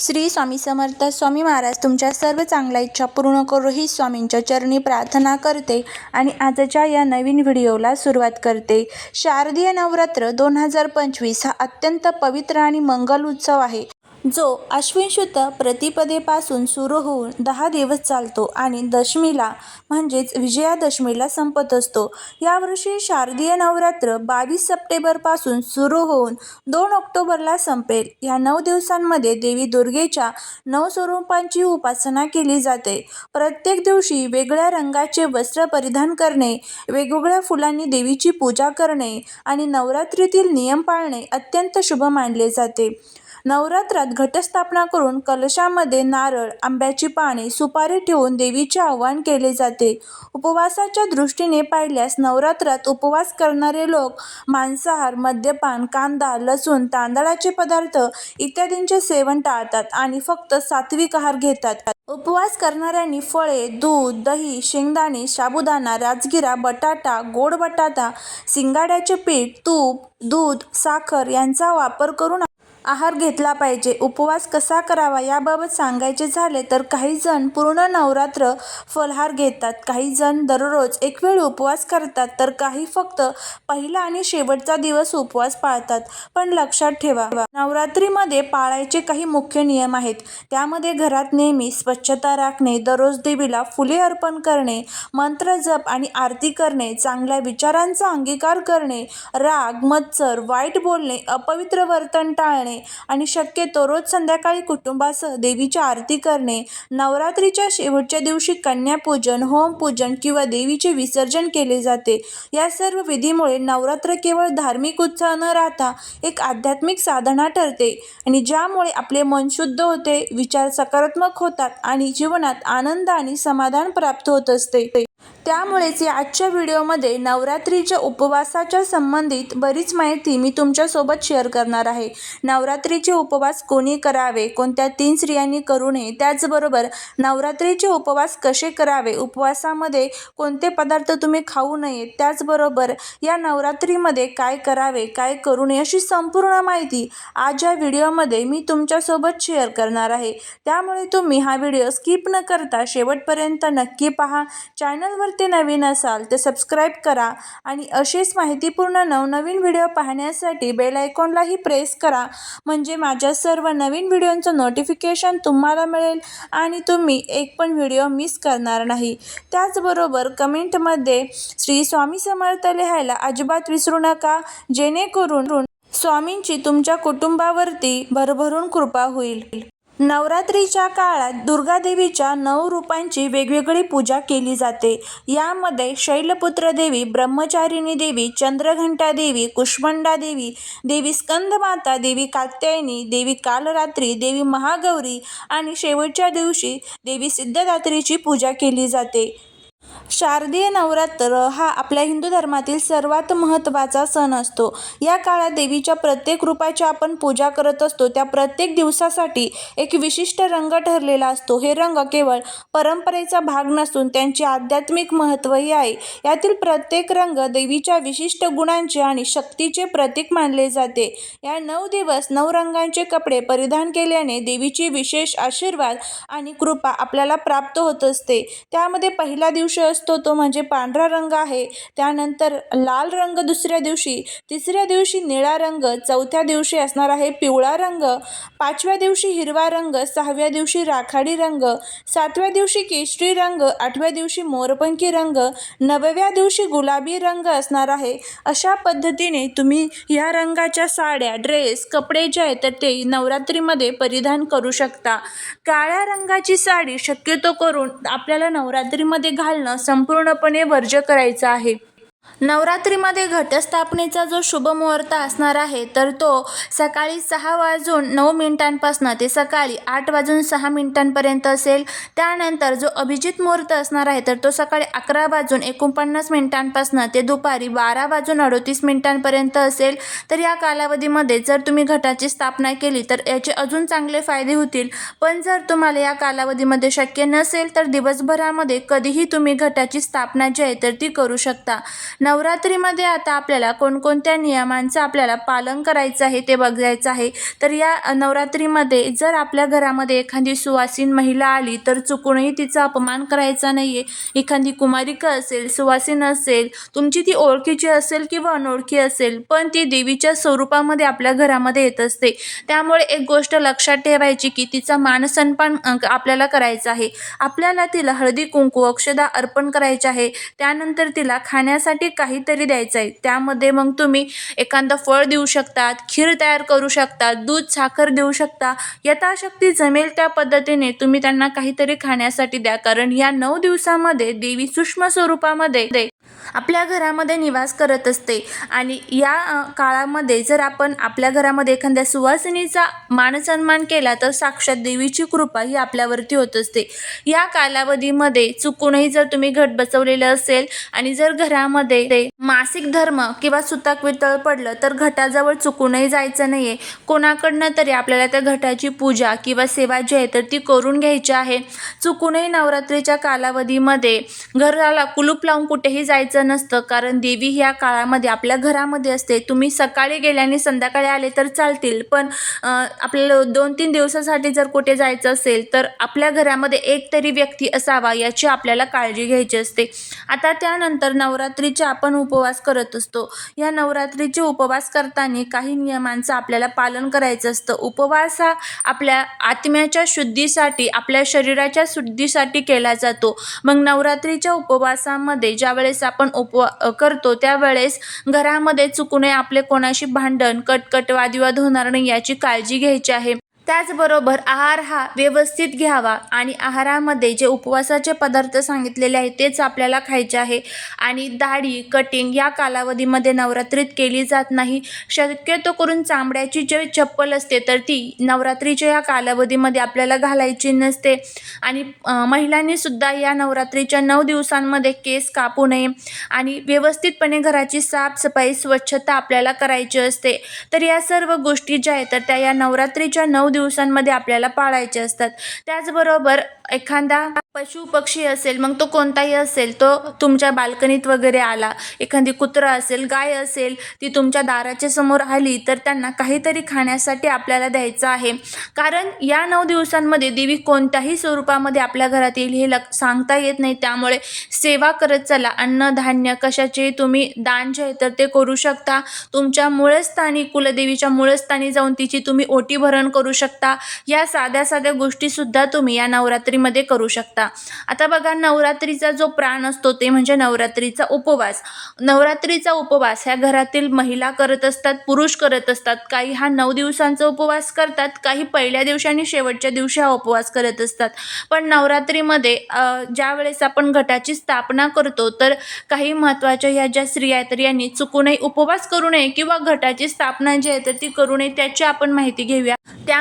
श्री स्वामी समर्थ स्वामी महाराज तुमच्या सर्व चांगल्या इच्छा पूर्ण करू ही स्वामींच्या चरणी प्रार्थना करते आणि आजच्या या नवीन व्हिडिओला सुरुवात करते. शारदीय नवरात्र दोन हजार पंचवीस हा अत्यंत पवित्र आणि मंगल उत्सव आहे. जो अश्विन शुद्ध प्रतिपदेपासून सुरू होऊन दहा दिवस चालतो आणि दशमीला म्हणजेच विजयादशमीला संपत असतो. यावर्षी शारदीय नवरात्र बावीस सप्टेंबरपासून सुरू होऊन दोन ऑक्टोबरला संपेल. या नऊ दिवसांमध्ये देवी दुर्गेच्या नऊ स्वरूपांची उपासना केली जाते. प्रत्येक दिवशी वेगळ्या रंगाचे वस्त्र परिधान करणे वेगवेगळ्या फुलांनी देवीची पूजा करणे आणि नवरात्रीतील नियम पाळणे अत्यंत शुभ मानले जाते. नवरात्रात घटस्थापना करून कलशामध्ये नारळ आंब्याची पाने सुपारी ठेवून देवीचे आवाहन केले जाते. उपवासाच्या दृष्टीने पाहिल्यास नवरात्रात उपवास करणारे लोक मांसाहार मद्यपान कांदा लसूण तांदळाचे पदार्थ इत्यादींचे सेवन टाळतात आणि फक्त सात्विक आहार घेतात. उपवास करणाऱ्यांनी फळे दूध दही शेंगदाणे साबुदाणा राजगिरा बटाटा गोड बटाटा सिंगाड्याचे पीठ तूप दूध साखर यांचा वापर करून आहार घेतला पाहिजे. उपवास कसा करावा याबाबत सांगायचे झाले तर काही जण पूर्ण नवरात्र फलहार घेतात. काही जण दररोज एक वेळ उपवास करतात तर काही फक्त पहिला आणि शेवटचा दिवस उपवास पाळतात. पण लक्षात ठेवा नवरात्रीमध्ये पाळायचे काही मुख्य नियम आहेत. त्यामध्ये घरात नेहमी स्वच्छता राखणे दररोज देवीला फुले अर्पण करणे मंत्र जप आणि आरती करणे चांगल्या विचारांचा अंगीकार करणे राग मत्सर वाईट बोलणे अपवित्र वर्तन टाळणे आणि शक्यतो रोज संध्याकाळी कुटुंबासह देवीची आरती करणे नवरात्रीच्या शेवटच्या दिवशी कन्यापूजन होमपूजन किंवा देवीचे विसर्जन केले जाते. या सर्व विधीमुळे नवरात्र केवळ धार्मिक उत्साह न राहता एक आध्यात्मिक साधना ठरते आणि ज्यामुळे आपले मन शुद्ध होते विचार सकारात्मक होतात आणि जीवनात आनंद आणि समाधान प्राप्त होत असते. त्यामुळेच या आजच्या व्हिडिओमध्ये नवरात्रीच्या उपवासाच्या संबंधित बरीच माहिती मी तुमच्यासोबत शेअर करणार आहे. नवरात्रीचे उपवास कोणी करावे कोणत्या तीन स्त्रियांनी करू नये त्याचबरोबर नवरात्रीचे उपवास कसे करावे उपवासामध्ये कोणते पदार्थ तुम्ही खाऊ नये त्याचबरोबर या नवरात्रीमध्ये काय करावे काय करू नये अशी संपूर्ण माहिती आज या व्हिडिओमध्ये मी तुमच्यासोबत शेअर करणार आहे. त्यामुळे तुम्ही हा व्हिडिओ स्किप न करता शेवटपर्यंत नक्की पहा. चॅनलवर ते नवीन असाल तर सबस्क्राईब करा आणि अशीच माहितीपूर्ण नवनवीन व्हिडिओ पाहण्यासाठी बेल आयकॉनलाही प्रेस करा. म्हणजे माझ्या सर्व नवीन व्हिडिओंचं नोटिफिकेशन तुम्हाला मिळेल आणि तुम्ही एक पण व्हिडिओ मिस करणार नाही. त्याचबरोबर कमेंटमध्ये श्री स्वामी समर्थ लिहायला अजिबात विसरू नका. जेणेकरून स्वामींची तुमच्या कुटुंबावरती भरभरून कृपा होईल. नवरात्रीच्या काळात दुर्गादेवीच्या नऊ रूपांची वेगवेगळी पूजा केली जाते. यामध्ये शैलपुत्र देवी ब्रह्मचारिणी देवी चंद्रघंटा देवी कुष्मंडा देवी देवी स्कंदमाता देवी कात्यायनी देवी कालरात्री देवी महागौरी आणि शेवटच्या दिवशी देवी सिद्धदात्रीची पूजा केली जाते. शारदीय नवरात्र हा आपल्या हिंदू धर्मातील सर्वात महत्त्वाचा सण असतो. या काळात देवीच्या प्रत्येक रूपाची आपण पूजा करत असतो. त्या प्रत्येक दिवसासाठी एक विशिष्ट रंग ठरलेला असतो. हे रंग केवळ परंपरेचा भाग नसून त्यांचे आध्यात्मिक महत्त्वही आहे. यातील प्रत्येक रंग देवीच्या विशिष्ट गुणांचे आणि शक्तीचे प्रतीक मानले जाते. या नऊ दिवस नऊ रंगांचे कपडे परिधान केल्याने देवीची विशेष आशीर्वाद आणि कृपा आपल्याला प्राप्त होत असते. त्यामध्ये पहिला दिवशी असतो तो म्हणजे पांढरा रंग आहे. त्यानंतर लाल रंग दुसऱ्या दिवशी तिसऱ्या दिवशी निळा रंग चौथ्या दिवशी असणार आहे पिवळा रंग पाचव्या दिवशी हिरवा रंग सहाव्या दिवशी राखाडी रंग सातव्या दिवशी केशरी रंग आठव्या दिवशी मोरपंखी रंग नवव्या दिवशी गुलाबी रंग असणार आहे. अशा पद्धतीने तुम्ही या रंगाच्या साड्या ड्रेस कपडे जे आहेत तर ते नवरात्रीमध्ये परिधान करू शकता. काळ्या रंगाची साडी शक्यतो करून आपल्याला नवरात्रीमध्ये घालणं संपूर्णपणे वर्ज्य करायचं आहे. नवरात्रीमध्ये घटस्थापनेचा जो शुभ मुहूर्त असणार आहे तर तो सकाळी सहा वाजून नऊ मिनिटांपासून ते सकाळी आठ वाजून सहा मिनिटांपर्यंत असेल. त्यानंतर जो अभिजित मुहूर्त असणार आहे तर तो सकाळी अकरा वाजून एकोणपन्नास मिनिटांपासून ते दुपारी बारा वाजून अडतीस मिनिटांपर्यंत असेल. तर या कालावधीमध्ये जर तुम्ही घटाची स्थापना केली तर याचे अजून चांगले फायदे होतील. पण जर तुम्हाला या कालावधीमध्ये शक्य नसेल तर दिवसभरामध्ये कधीही तुम्ही घटाची स्थापना जी आहे तर ती करू शकता. नवरात्रीमध्ये आता आपल्याला कोणकोणत्या नियमांचं आपल्याला पालन करायचं आहे ते बघायचं आहे. तर या नवरात्रीमध्ये जर आपल्या घरामध्ये एखादी सुवासीन महिला आली तर चुकूनही तिचा अपमान करायचा नाही आहे एखादी कुमारिका असेल सुवासीन असेल तुमची ती ओळखीची असेल किंवा अनोळखी असेल पण ती देवीच्या स्वरूपामध्ये आपल्या घरामध्ये येत असते. त्यामुळे एक गोष्ट लक्षात ठेवायची की तिचा मानसन्मान अ, आपल्याला करायचा आहे. आपल्याला तिला हळदी कुंकू अक्षदा अर्पण करायचे आहे. त्यानंतर तिला खाण्यासाठी काहीतरी द्यायचं आहे त्यामध्ये मग तुम्ही एखादं फळ देऊ शकतात खीर तयार करू शकता दूध साखर देऊ शकता. यथाशक्ती जमेल त्या पद्धतीने तुम्ही त्यांना काहीतरी खाण्यासाठी द्या. कारण या नऊ दिवसामध्ये देवी सूक्ष्म स्वरूपामध्ये आपल्या घरामध्ये निवास करत असते. आणि या काळामध्ये जर आपण आपल्या घरामध्ये एखाद्या सुवासिनीचा मानसन्मान केला तर साक्षात देवीची कृपा ही आपल्यावरती होत असते. या कालावधीमध्ये चुकूनही जर तुम्ही घट बसवलेलं असेल आणि जर घरामध्ये ते मासिक धर्म किंवा सुताक वितळ पडलं तर घटाजवळ चुकूनही जायचं नाही आहे कोणाकडनं तरी आपल्याला त्या घटाची पूजा किंवा सेवा जी आहे तर ती करून घ्यायची आहे. चुकूनही नवरात्रीच्या कालावधीमध्ये घराला कुलूप लावून कुठेही जायचं नसतं कारण देवी ह्या काळामध्ये आपल्या घरामध्ये असते. तुम्ही सकाळी गेल्याने संध्याकाळी आले तर चालतील. पण आपल्याला दोन तीन दिवसासाठी जर कुठे जायचं असेल तर आपल्या घरामध्ये एक तरी व्यक्ती असावा याची आपल्याला काळजी घ्यायची असते. आता त्यानंतर नवरात्रीचे आपण उपवास करत असतो. या नवरात्रीचे उपवास करताना काही नियमांचं आपल्याला पालन करायचं असतं. उपवास हा आपल्या आत्म्याच्या शुद्धीसाठी आपल्या शरीराच्या शुद्धीसाठी केला जातो. मग नवरात्रीच्या उपवासामध्ये ज्यावेळेस आपण उपवा करतो त्यावेळेस घरामध्ये चुकूनही आपले कोणाशी भांडण कटकट वादविवाद होणार नाही याची काळजी घ्यायची आहे. त्याचबरोबर आहार हा व्यवस्थित घ्यावा आणि आहारामध्ये जे उपवासाचे पदार्थ सांगितलेले आहेत तेच आपल्याला खायचे आहे. आणि दाढी कटिंग या कालावधीमध्ये नवरात्रीत केली जात नाही. शक्यतो करून चांबड्याची जे चप्पल असते तर ती नवरात्रीच्या या कालावधीमध्ये आपल्याला घालायची नसते. आणि महिलांनीसुद्धा महिलांनी सुद्धा या नवरात्रीच्या नऊ दिवसांमध्ये केस कापू नये आणि व्यवस्थितपणे घराची साफसफाई स्वच्छता आपल्याला करायची असते. तर या सर्व गोष्टी ज्या आहेत तर त्या या नवरात्रीच्या नऊ दिवसांमध्ये आपल्याला पाळायचे असतात. त्याचबरोबर एखादा पशु पक्षी असेल मग तो कोणताही असेल तो तुमच्या बाल्कनीत वगैरे आला एखादी कुत्रा असेल गाय असेल ती तुमच्या दाराच्या समोर आली तर त्यांना काहीतरी खाण्यासाठी आपल्याला द्यायचं आहे. कारण या नऊ दिवसांमध्ये देवी कोणत्याही स्वरूपामध्ये आपल्या घरात येईल हे लक सांगता येत नाही. त्यामुळे सेवा करत चला. अन्नधान्य कशाचे तुम्ही दान जे आहे तर ते करू शकता. तुमच्या मूळस्थानी कुलदेवीच्या मूळस्थानी जाऊन तिची तुम्ही ओटी भरण करू शकता. या साध्या साध्या गोष्टीसुद्धा तुम्ही या नवरात्रीमध्ये करू शकता. आता बघा नवरात्रीचा जो प्राण असतो ते म्हणजे नवरात्रीचा उपवास. नवरात्रीचा उपवास ह्या घरातील महिला करत असतात पुरुष करत असतात. काही हा नऊ दिवसांचा उपवास करतात काही पहिल्या दिवशी आणि शेवटच्या दिवशी हा उपवास करत असतात. पण नवरात्रीमध्ये ज्या वेळेस आपण घटाची स्थापना करतो तर काही महत्त्वाच्या ह्या ज्या स्त्रिया आहेत तर यांनी चुकूनही उपवास करू नये किंवा घटाची स्थापना जी आहे तर ती करू नये त्याची आपण माहिती घेऊया.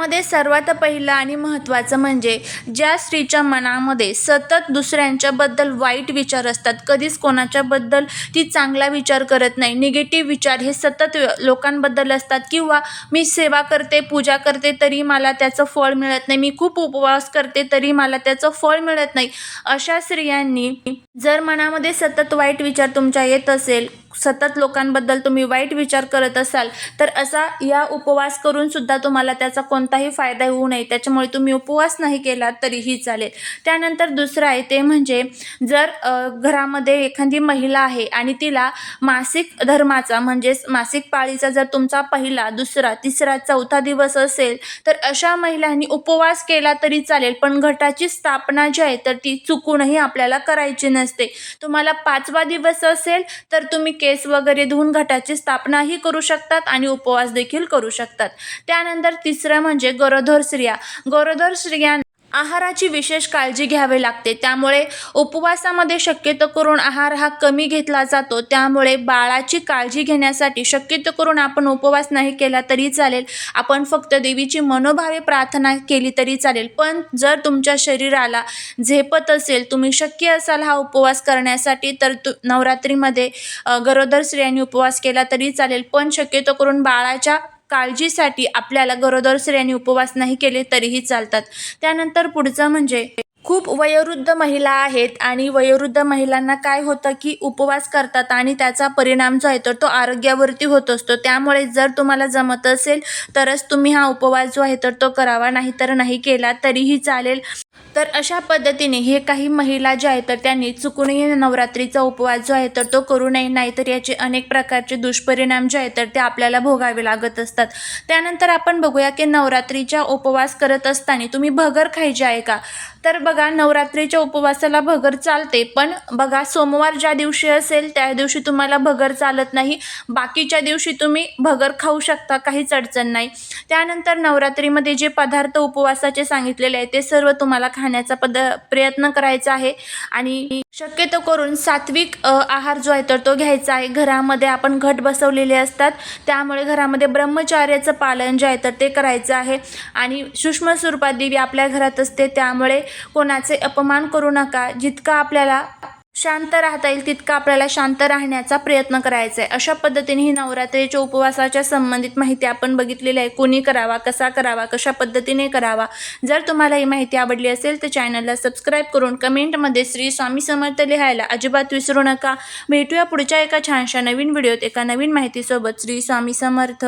यामध्ये सर्वात पहिलं आणि महत्त्वाचं म्हणजे ज्या स्त्रीच्या मनामध्ये सतत दुसऱ्यांच्याबद्दल वाईट विचार असतात कधीच कोणाच्याबद्दल ती चांगला विचार करत नाही. निगेटिव्ह विचार हे सतत लोकांबद्दल असतात किंवा मी सेवा करते पूजा करते तरी मला त्याचं फळ मिळत नाही. मी खूप उपवास करते तरी मला त्याचं फळ मिळत नाही. अशा स्त्रियांनी जर मनामध्ये सतत वाईट विचार तुमच्या येत असेल सतत लोकांबद्दल तुम्ही वाईट विचार करत असाल तर असा या उपवास करून सुद्धा तुम्हाला त्याचा कोणताही फायदा होऊ नये. त्याच्यामुळे तुम्ही उपवास नाही केला तरीही चालेल. त्यानंतर दुसरं आहे ते म्हणजे जर घरामध्ये एखादी महिला आहे आणि तिला मासिक धर्माचा म्हणजेच मासिक पाळीचा जर तुमचा पहिला दुसरा तिसरा चौथा दिवस असेल तर अशा महिलांनी उपवास केला तरी चालेल पण घटाची स्थापना जी आहे तर ती चुकूनही आपल्याला करायची नसते. तुम्हाला पाचवा दिवस असेल तर तुम्ही केस वगैरे धुवून घटाची स्थापनाही करू शकतात आणि उपवास देखील करू शकतात. त्यानंतर तिसरं म्हणजे गरोदर स्त्रिया. गरोदर स्त्रिया आहाराची विशेष काळजी घ्यावी लागते. त्यामुळे उपवासामध्ये शक्यतो करून आहार हा कमी घेतला जातो. त्यामुळे बाळाची काळजी घेण्यासाठी शक्यतो करून आपण उपवास नाही केला तरी चालेल. आपण फक्त देवीची मनोभावे प्रार्थना केली तरी चालेल. पण जर तुमच्या शरीराला झेपत असेल तुम्ही शक्य असाल हा उपवास करण्यासाठी तर तु नवरात्रीमध्ये गरोदर स्त्रियांनी उपवास केला तरी चालेल. पण शक्यतो करून बाळाच्या काळजीसाठी आपल्याला गरोदर स्त्रियांनी उपवास नाही केले तरीही चालतात. त्यानंतर पुढचं म्हणजे खूप वयोवृद्ध महिला आहेत आणि वयोवृद्ध महिलांना काय होतं की उपवास करतात आणि त्याचा परिणाम जो आहे तर तो आरोग्यावरती होत असतो. त्यामुळे जर तुम्हाला जमत असेल तरच तुम्ही हा उपवास जो आहे तर तो करावा नाही तर नाही केला तरीही चालेल. तर अशा पद्धतीने हे काही महिला ज्या आहेत तर त्यांनी चुकूनही नवरात्रीचा उपवास जो आहे तर तो करू नये नाहीतर याचे अनेक प्रकारचे दुष्परिणाम जे आहेत तर ते आपल्याला भोगावे लागत असतात. त्यानंतर आपण बघूया की नवरात्रीच्या उपवास करत असताना तुम्ही भगर खायची आहे का? तर बघा नवरात्रीच्या उपवासाला भगर चालते पण बघा सोमवार ज्या दिवशी असेल त्या दिवशी तुम्हाला भगर चालत नाही. बाकीच्या दिवशी तुम्ही भगर खाऊ शकता काहीच अडचण नाही. त्यानंतर नवरात्रीमध्ये जे पदार्थ उपवासाचे सांगितलेले आहे ते सर्व तुम्हाला खाण्याचा पद प्रयत्न करायचा आहे. आणि शक्यतो करून सात्विक आहार जो आहे तर तो घ्यायचा आहे. घरामध्ये आपण घट बसवलेले असतात त्यामुळे घरामध्ये ब्रह्मचार्याचं पालन जे आहे तर ते करायचं आहे. आणि सूक्ष्म स्वरूपात देवी आपल्या घरात असते त्यामुळे कोणाचे अपमान करू नका. जितका आपल्याला शांत राहता येईल तितका आपल्याला शांत राहण्याचा प्रयत्न करायचा आहे अशा पद्धतीने ही नवरात्रीच्या उपवासाच्या संबंधित माहिती आपण बघितलेली आहे. कोणी करावा कसा करावा कशा पद्धतीने करावा? जर तुम्हाला ही माहिती आवडली असेल तर चॅनलला सबस्क्राईब करून कमेंटमध्ये श्री स्वामी समर्थ लिहायला अजिबात विसरू नका. भेटूया पुढच्या एका छानशा नवीन व्हिडिओत एका नवीन माहितीसोबत. श्री स्वामी समर्थ.